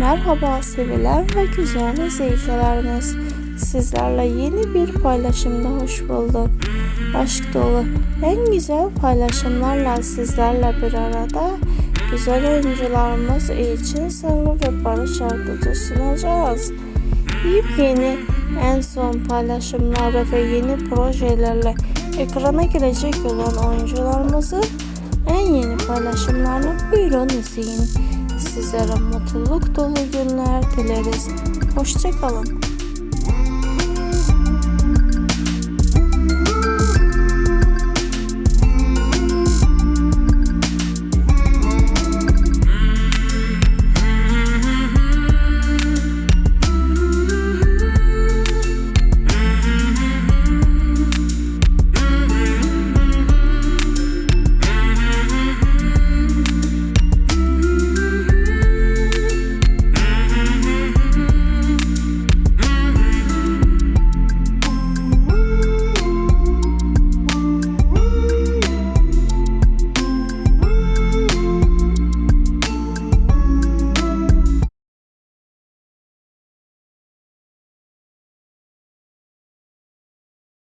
Merhaba sevilen ve güzel izleyicilerimiz. Sizlerle yeni bir paylaşımda hoş bulduk. Aşk dolu en güzel paylaşımlarla sizlerle bir arada güzel oyuncularımız için Sangu ve Barış Arduç'u sunacağız. Yepyeni en son paylaşımları ve yeni projelerle ekrana girecek olan oyuncularımızı en yeni paylaşımlarını buyurun izleyin. Sizlere mutluluk dolu günler dileriz. Hoşçakalın.